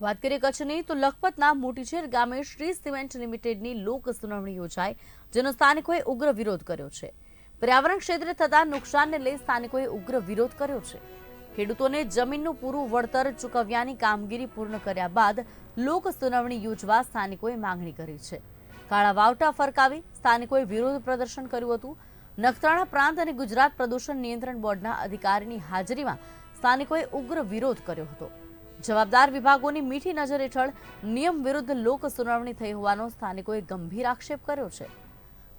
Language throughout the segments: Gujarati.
વાત કરીએ કચ્છની, તો લખપતના મોટીછેર ગામે શ્રી સિમેન્ટ લિમિટેડની લોક સુનાવણી યોજાઈ, જેનો સ્થાનિકોએ ઉગ્ર વિરોધ કર્યો છે. પર્યાવરણ ક્ષેત્રે થતા નુકસાનને લઈ સ્થાનિકોએ ઉગ્ર વિરોધ કર્યો છે. ખેડૂતોને જમીનનું પૂરું વળતર ચૂકવ્યાની કામગીરી પૂર્ણ કર્યા બાદ લોક સુનાવણી યોજવા સ્થાનિકોએ માંગણી કરી છે. કાળા વાવટા ફરકાવી સ્થાનિકોએ વિરોધ પ્રદર્શન કર્યું હતું. નખત્રાણા પ્રાંત અને ગુજરાત પ્રદૂષણ નિયંત્રણ બોર્ડના અધિકારીની હાજરીમાં સ્થાનિકોએ ઉગ્ર વિરોધ કર્યો હતો. જવાબદાર વિભાગોની મીઠી નજર હેઠળ નિયમ વિરુદ્ધ લોક સુનાવણી થઈ હોવાનો સ્થાનિકોએ ગંભીર આક્ષેપ કર્યો છે.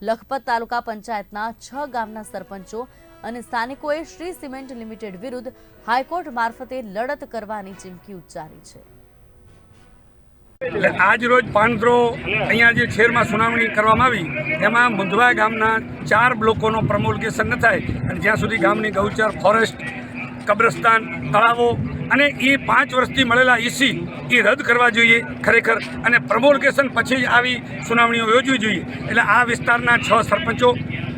લખપત તાલુકા પંચાયતના છ ગામના સરપંચો અને સ્થાનિકોએ શ્રી સિમેન્ટ લિમિટેડ વિરુદ્ધ હાઈકોર્ટ મારફતે લડત કરવાની ચીમકી ઉચ્ચારી છે. આજ રોજ પાંડરો અહીંયા જે શહેરમાં સુનાવણી કરવામાં આવી, એમાં મુંધવા ગામના ચાર બ્લોકોનો પ્રમોલકેશન ન થાય અને જ્યાં સુધી ગામની ગૌચર ફોરેસ્ટ, કબ્રસ્તાન, તળાવો અને એ પાંચ વર્ષથી મળેલા ઈસી એ રદ કરવા જોઈએ ખરેખર. અને પ્રમોલકેશન પછી જ આવી સુનાવણીઓ યોજવી જોઈએ. એટલે આ વિસ્તારના છ સરપંચો,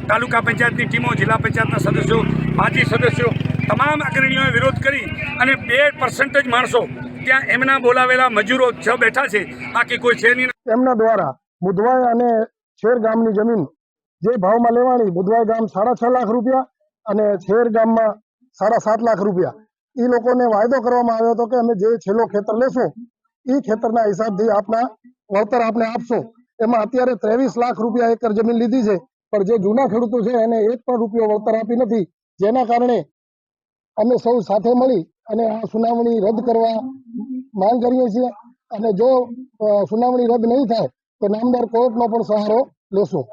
તાલુકા પંચાયતની ટીમો, જિલ્લા પંચાયતના સદસ્યો, માજી સદસ્યો, તમામ અગ્રણીઓએ વિરોધ કરી અને બે પર્સન્ટેજ માણસો ત્યાં એમના બોલાવેલા મજૂરો છ બેઠા છે. બાકી કોઈ છે નહીં. તેમના દ્વારા બુધવાઈ અને છેર ગામની જમીન જે ભાવમાં લેવાની બુધવાઈ ગામ સાડા છ લાખ રૂપિયા અને છેર ગામમાં સાડા સાત લાખ રૂપિયા એ લોકોને વાયદો કરવામાં આવ્યો હતો કે અમે જે છેલ્લો ખેતર લેશું એ ખેતરના હિસાબથી આપના વળતર આપને આપશો. એમાં અત્યારે ત્રેવીસ લાખ રૂપિયા એકર જમીન લીધી છે, પણ જે જૂના ખેડૂતો છે એને એક પણ રૂપિયો વળતર આપી નથી. જેના કારણે અમે સૌ સાથે મળી અને આ સુનાવણી રદ કરવા માંગ કરીએ છીએ. અને જો સુનાવણી રદ નહીં થાય, તો નામદાર કોર્ટનો પણ સહારો લેશું.